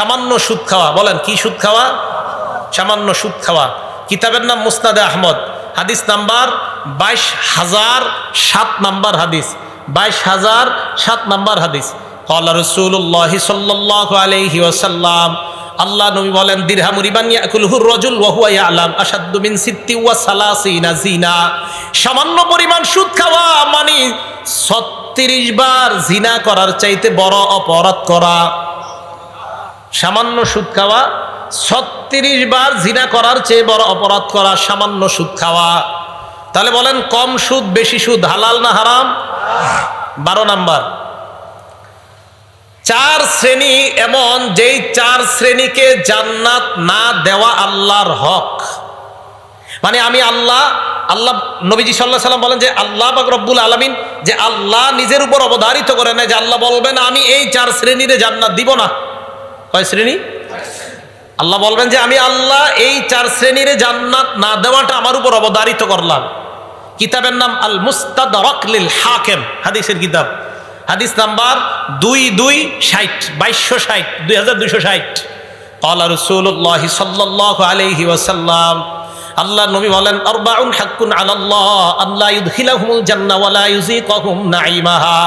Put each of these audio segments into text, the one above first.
সামান্য সুদ খাওয়া, বলেন, কি সুদ খাওয়া? সামান্য সুদ খাওয়া। কিতাবের নাম মুস্তাদে আহমদ, হাদিস নাম্বার বাইশ হাজার সাত নাম্বার হাদিস, বাইশ হাজার সাত নাম্বার হাদিস। কলা রসুল্লাহ সাল্লি ওসাল্লাম আল্লাহ নবী বলেন দিরহামুরিবানিয়াকুলহুর রজুল ওয়াহুয়া আলাম আসাদ্দুমিন সিত্তি ওয়া সালাসিনা জিনা সামান্য পরিমাণ সুদ খাওয়া মানে ছত্রিশ বার জিনা করার চাইতে বড় অপরাধ করা। সামান্য সুদ খাওয়া, ছত্রিশ বার জিনা করার চেয়ে বড় অপরাধ করা সামান্য সুদ খাওয়া। তাহলে বলেন, কম সুদ, বেশি সুদ, হালাল না হারাম? বারো নাম্বার। চার শ্রেণি এমন, যেই চার শ্রেণীকে জান্নাত না দেওয়া আল্লাহর হক। মানে আমি আল্লাহ আল্লাহ নবীজি সাল্লাহ সাল্লাম বলেন যে, আল্লাহ বাক রব্বুল আলমিন যে আল্লাহ নিজের উপর অবধারিত করে নেয়, যে আল্লাহ বলবেন, আমি এই চার শ্রেণীরে জান্নাত দিব না। কয় শ্রেণি? আল্লাহ বলবেন যে, আমি আল্লাহ এই চার শ্রেণির জান্নাত না দেওয়াটা আমার উপর অবদারিত করলাম। কিতাবের নাম আল মুস্তাদ রকলিল হাকেম হাদিসের কিতাব। হাদিস নাম্বার দুই দুই ষাট, বাইশশো ষাট, দুই হাজার দুইশো ষাট। কলা রসুল্লাহ সাল্লাহ আলহি ওসাল্লাম আল্লাহ নবী বলেন, আরবাউন হাক্কুন আলাল্লাহ আল্লাহ ইউদখিলাহুমুল জান্নাহ ওয়া লা ইউযিকাহুম নাঈমাহা।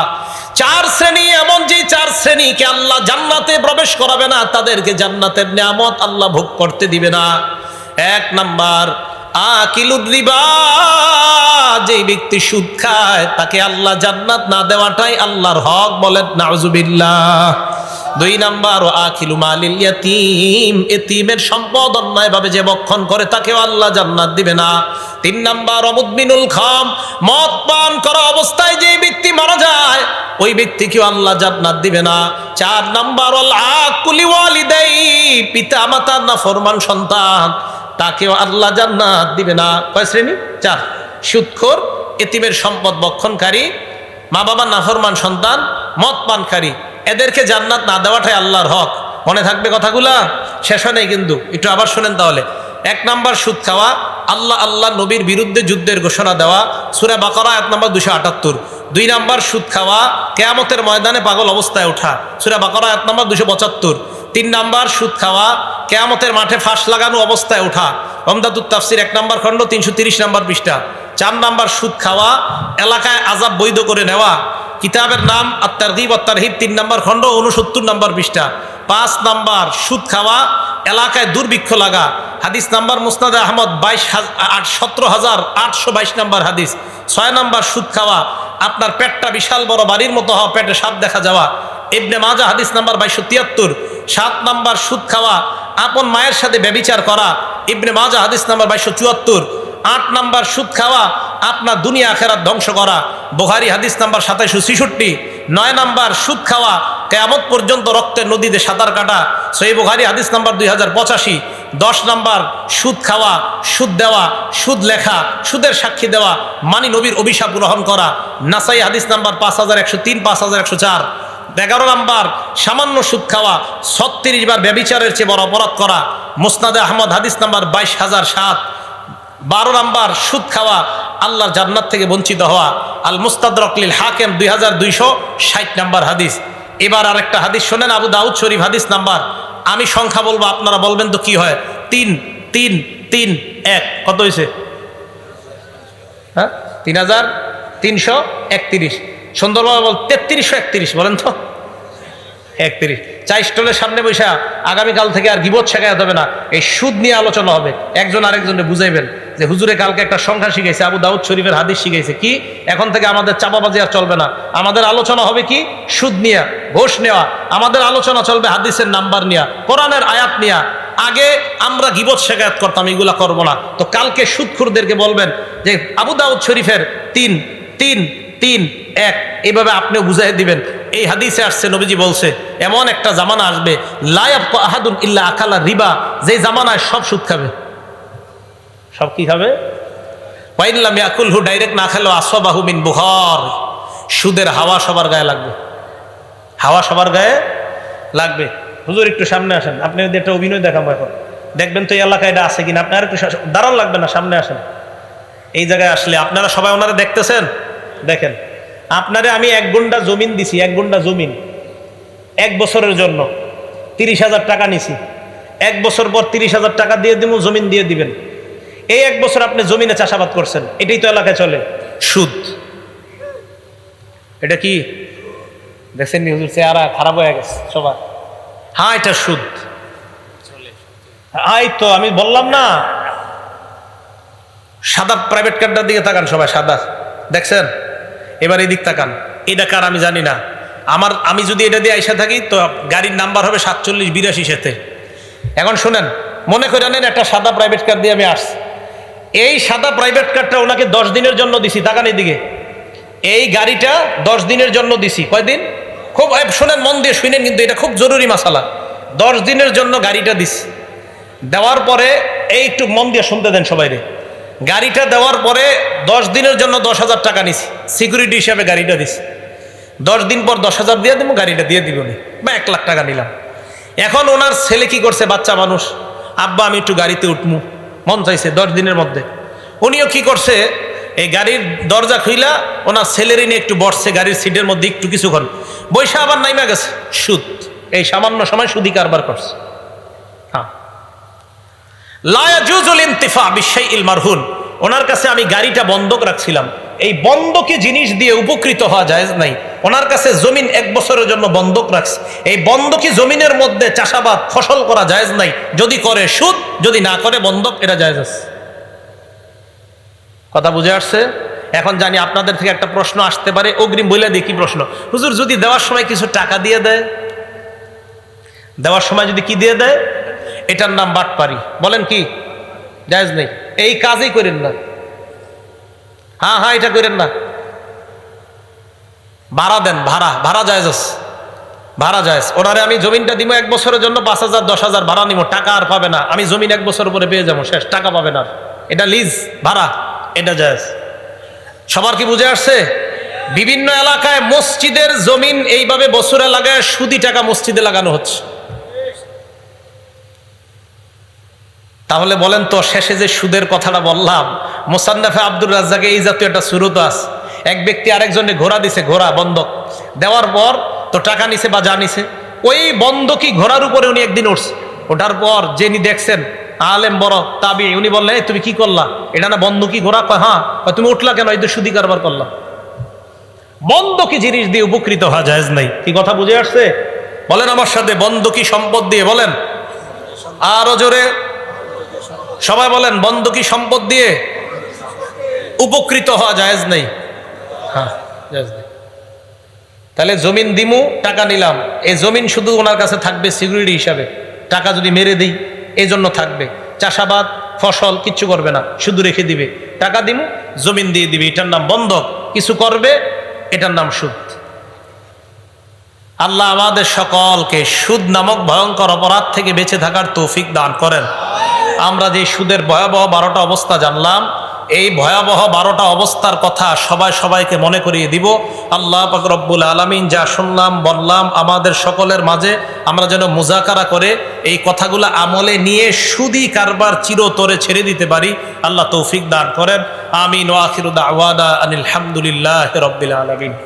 চার শ্রেণি, এমন যে চার শ্রেণীকে আল্লাহ জান্নাতে প্রবেশ করাবে না, তাদেরকে জান্নাতের নিয়ামত আল্লাহ ভোগ করতে দিবে না। এক নাম্বার, আকিলুদ রিবা যে ব্যক্তি সুদ খায়, তাকে আল্লাহ জান্নাত না দেওয়াটাই আল্লাহর হক বলেন নাউজুবিল্লাহ দুই নাম্বার ও আখিলু মালিল ইয়াতিম এতিমের সম্পদ অন্যায়ভাবে যে বক্ষণ করে তাকেও আল্লাহ জান্নাত দিবে না। তিন নাম্বার অমুদমিনুল খাম মদ পান করা অবস্থায় যে ব্যক্তি মারা যায়, ওই ব্যক্তিকেও আল্লাহ জান্নাত দিবে না। চার নাম্বার অল আকুলি ওয়ালিদাই পিতা মাতার না ফরমান সন্তান, তাকেও আল্লাহ জান্নাত দিবে না। কয় শ্রেণি? চার। সুৎখোর, এতিমের সম্পদ বক্ষণকারী মা বাবার নাফরমান সন্তান, মদ পানকারী এদেরকে জান্নাত না দেওয়াটাই আল্লাহর হক। মনে থাকবে কথাগুলা? শেষ হয় কিন্তু। একটু আবার শোনেন তাহলে। এক নাম্বার, সুদ খাওয়া। আল্লাহ আল্লাহ নবীর বিরুদ্ধে যুদ্ধের ঘোষণা দেওয়া। সুরা বাকরা এক নম্বর দুশো আটাত্তর। দুই নাম্বার, সুদ খাওয়া। কেয়ামতের ময়দানে পাগল অবস্থায় ওঠা। সুরা বাকরা এক নম্বর দুশো পঁচাত্তর। তিন নাম্বার, সুদ খাওয়া। কেয়ামতের মাঠে ফাঁস লাগানো অবস্থায় ওঠা। রমদাতুর তাফসির এক নম্বর খণ্ড, তিনশো তিরিশ নম্বর পৃষ্ঠা। চার নাম্বার, সুদ খাওয়া। এলাকায় আজাব বৈধ করে নেওয়া। কিতাবের নাম আত্মারদিব আত্মারহিব তিন নম্বর খণ্ড উনসত্তর নম্বর পৃষ্ঠা। পাঁচ নাম্বার, সুদ খাওয়া, এলাকায় দুর্ভিক্ষ লাগা। হাদিস নাম্বার মুস্তাদ আহমদ, বাইশ আট, সতেরো হাজার আটশো বাইশ নাম্বার হাদিস। ছয় নাম্বার, সুদ খাওয়া। আপনার পেটটা বিশাল বড়, বাড়ির মতো হওয়া, পেটে সাপ দেখা যাওয়া। ইবনে মাজা হাদিস নাম্বার বাইশশো তিয়াত্তর। সাত নাম্বার, সুদ খাওয়া। আপন মায়ের সাথে ব্যবিচার করা। ইবনে মাজা হাদিস নাম্বার বাইশশো চুয়াত্তর। আট নাম্বার, সুদ খাওয়া। আপনার দুনিয়া আখেরাত ধ্বংস করা। বোহারি হাদিস নাম্বার সাতাইশো ছিষট্টি, নয় নাম্বার, সুদ খাওয়া, কেয়ামত পর্যন্ত রক্তের নদীতে সাঁতার কাটা। সই বোহারি হাদিস নাম্বার দুই হাজার পঁচাশি, দশ নাম্বার, সুদ খাওয়া, সুদ দেওয়া, সুদ লেখা, সুদের সাক্ষী দেওয়া, মানি নবীর অভিশাপ গ্রহণ করা। নাসাই হাদিস নাম্বার পাঁচ হাজার একশো তিন, পাঁচ হাজার একশো চার। এগারো নাম্বার, সামান্য সুদ খাওয়া, ছত্রিশ বার ব্যবিচারের চেয়ে বড় অপরাধ করা। মুসনাদে আহমদ হাদিস নাম্বার বাইশ হাজার সাত বারো নাম্বার, সুদ খাওয়া, আল্লাহর জান্নাত থেকে বঞ্চিত হওয়া। আল মুস্তাদরকলিল হাকেম দুই হাজার দুইশো ষাট নাম্বার হাদিস। এবার আরেকটা হাদিস শোনেন, আবু দাউদ শরীফ হাদিস নাম্বার। আমি সংখ্যা বলব, আপনারা বলবেন তো কি হয়? তিন তিন তিন, এক। কত হয়েছে? হ্যাঁ? তিন হাজার তিনশো একত্রিশ। সুন্দরভাবে বল, তেত্রিশশো একত্রিশ, বলেন তো। একত্রিশ। চা স্টলের সামনে বৈশা আগামীকাল থেকে আর গিবত শেখাতে হবে না। এই সুদ নিয়ে আলোচনা হবে। একজন আরেকজনকে বুঝাইবেন। যে হুজুরে কালকে একটা সংখ্যা শিখাইছে, আবু দাউদ শরীফের হাদিস শিখাইছে। কি? এখন থেকে আমাদের চাপাবাজি আর চলবে না। আমাদের আলোচনা হবে কি? সুদ নিয়া, ঘোষ নেওয়া। আমাদের আলোচনা চলবে হাদিসের নাম্বার নিয়া, কোরআনের আয়াত নিয়া। আগে আমরা গিবত শেখায়ত করতাম, এগুলা করব না। তো কালকে সুদখুরদেরকে বলবেন যে, আবু দাউদ শরীফের তিন তিন তিন, এক এইভাবে আপনিও বুঝাই দিবেন। এই হাদিসে আসছে, নবীজি বলছে, এমন একটা জামানা আসবে লায়াব আহাদুন ইল্লা আকালা রিবা। যে জামানায় সব সুদ খাবে। সব কি খাবে ওয়াইল্লাম ইয়াকুলহু ডাইরেক্ট না খেলো আসবাহু মিন বুহর সুদের হাওয়া সবার গায়ে লাগবে। হাওয়া সবার গায়ে লাগবে। হুজুর, একটু সামনে আসেন। আপনি যদি একটা অভিনয় দেখাবো এখন। দেখবেন তো এই এলাকায় এটা আছে কিনা? আপনার একটু দাঁড়ান লাগবে না, সামনে আসেন। এই জায়গায় আসলে আপনারা সবাই ওনারা দেখতেছেন? দেখেন। আপনারে আমি এক গুন্ডা জমিন দিছি, এক গুন্ডা জমিন। এক বছরের জন্য। তিরিশ হাজার টাকা নিছি। এক বছর পর তিরিশ হাজার টাকা দিয়ে দিব জমিন দিয়ে দিবেন। এই এক বছর আপনি জমিনে চাষাবাদ করছেন এটাই তো এলাকায় চলে। সুদ। এটা কি? দেখছেন হুজুর চেহারা খারাপ হয়ে গেছে সবার। হ্যাঁ এটা সুদ। হ্যাঁ এই তো আমি বললাম না। সাদা প্রাইভেট কারটার দিকে তাকান সবাই সাদা। দেখছেন? এবার এই দিক তাকান। এটা কার আমি জানি না। আমার আমি যদি এটা দিয়ে আইসা থাকি তো গাড়ির নাম্বার হবে সাতচল্লিশ বিরাশি সাথে এখন শুনেন মনে করে নেন একটা সাদা প্রাইভেট কার দিয়ে আমি আসছি। এই সাদা প্রাইভেট কারটা ওনাকে দশ দিনের জন্য দিছি, তাকান দিকে এই গাড়িটা দশ দিনের জন্য দিছি। কয়দিন? খুব শোনেন, মন দিয়ে শুনেন, কিন্তু এটা খুব জরুরি মাসালা। দশ দিনের জন্য গাড়িটা দিছি। দেওয়ার পরে, এই একটু মন দিয়ে শুনতে দেন সবাই রে গাড়িটা দেওয়ার পরে দশ দিনের জন্য দশ হাজার টাকা নিছি। সিকিউরিটি হিসাবে গাড়িটা দিছি। দশ দিন পর দশ হাজার দিয়ে দিব, গাড়িটা দিয়ে দিব বা এক লাখ টাকা নিলাম। এখন ওনার ছেলে কি করছে, বাচ্চা মানুষ? আব্বা, আমি একটু গাড়িতে উঠমু। মন চাইছে দশ দিনের মধ্যে। উনিও কি করছে, এই গাড়ির দরজা খুইলা ওনার ছেলেরই নিয়ে একটু বসছে, গাড়ির সিটের মধ্যে একটু কিছুক্ষণ। বৈশা আবার নাইমা গেছে, সুদ। এই সামান্য সময় সুদি কারবার করছে। হ্যাঁ। লায়াজুজুল ইন্তিফা বিশাই ইল ওনার কাছে আমি গাড়িটা বন্ধক রাখছিলাম। এই বন্ধকি জিনিস দিয়ে উপকৃত হওয়া যায় নাই। ওনার কাছে জমিন এক বছরের জন্য বন্ধক রাখছে। এই বন্ধকি জমিনের মধ্যে চাষাবাদ, ফসল করা যায় নাই। যদি করে সুদ, যদি না করে বন্ধক, এটা যায় আছে। কথা বুঝে আসছে? এখন জানি আপনাদের থেকে একটা প্রশ্ন আসতে পারে, অগ্রিম বলে দিই কি প্রশ্ন। হুজুর, যদি দেওয়ার সময় কিছু টাকা দিয়ে দেয়? দেওয়ার সময় যদি কি দিয়ে দেয়? এটার নাম বাটপারি। বলেন কি? জায়জ নেই। এই কাজই করেন না। হ্যাঁ হ্যাঁ এটা করেন না। ভাড়া দেন, ভাড়া ভাড়া জায়জ ভাড়া জায়জ। ওনারে আমি জমিনটা দিব এক বছরের জন্য, পাঁচ হাজার, দশ হাজার ভাড়া নিব টাকা আর পাবে না। আমি জমিন এক বছর পরে পেয়ে যাব, শেষ, টাকা পাবে না। এটা লিজ, ভাড়া, এটা জায়জ। সবার কি বুঝে আসছে? বিভিন্ন এলাকায় মসজিদের জমিন এইভাবে বছরে লাগায়, সুদি টাকা মসজিদে লাগানো হচ্ছে। তাহলে বলেন তো, শেষে যে সুদের কথাটা বললাম, মোসান্নাফে আব্দুর রাজ্জাকে এই জাতীয় একটা সুরত আছে। এক ব্যক্তি আরেকজনে ঘোড়া দিছে, ঘোড়া, বন্ধক। দেওয়ার পর তো টাকা নিছে বা যা নিছে। ওই বন্ধকি ঘোড়ার উপরে উনি একদিন উঠছে। ওঠার পর যিনি দেখছেন আলেম বড়, তাবি, উনি বললেন তুমি কি করলা? এটা না বন্ধকি ঘোড়া? কয় হ্যাঁ। তুমি উঠলা কেন? এই তো সুদি কারবার করলা। বন্ধকি জিনিস দিয়ে উপকৃত হওয়া যায় নাই। কি কথা বুঝে আসছে? বলেন আমার সাথে, বন্ধকি সম্পদ দিয়ে বলেন। আরও জোরে। সবাই বলেন, বন্ধকি সম্পদ দিয়ে উপকৃত হওয়া জায়েজ নেই। হ্যাঁ তাহলে জমিন দিমু, টাকা নিলাম। এই জমিন শুধু ওনার কাছে থাকবে সিকিউরিটি হিসাবে। টাকা যদি মেরে দিই, এই জন্য থাকবে। চাষাবাদ, ফসল কিচ্ছু করবে না, শুধু রেখে দিবে। টাকা দিমু, জমিন দিয়ে দিবে। এটার নাম বন্ধক। কিছু করবে, এটার নাম সুদ। আল্লাহ আমাদের সকলকে সুদ নামক ভয়ঙ্কর অপরাধ থেকে বেঁচে থাকার তৌফিক দান করেন। আমরা যে সুদের ভয়াবহ বারোটা অবস্থা জানলাম এই ভয়াবহ বারোটা অবস্থার কথা সবাই সবাইকে মনে করিয়ে দিব। আল্লাহ রব্বুল আলমিন যা শুনলাম, বললাম আমাদের সকলের মাঝে, আমরা যেন মুজাকারা করে এই কথাগুলো আমলে নিয়ে সুদি কারবার চিরতরে ছেড়ে দিতে পারি। আল্লাহ তৌফিক দান করেন। আমিন ওয়াখিরুদ্দা আওয়াদা আনিল হামদুলিল্লাহ রব্বিল আলমিন।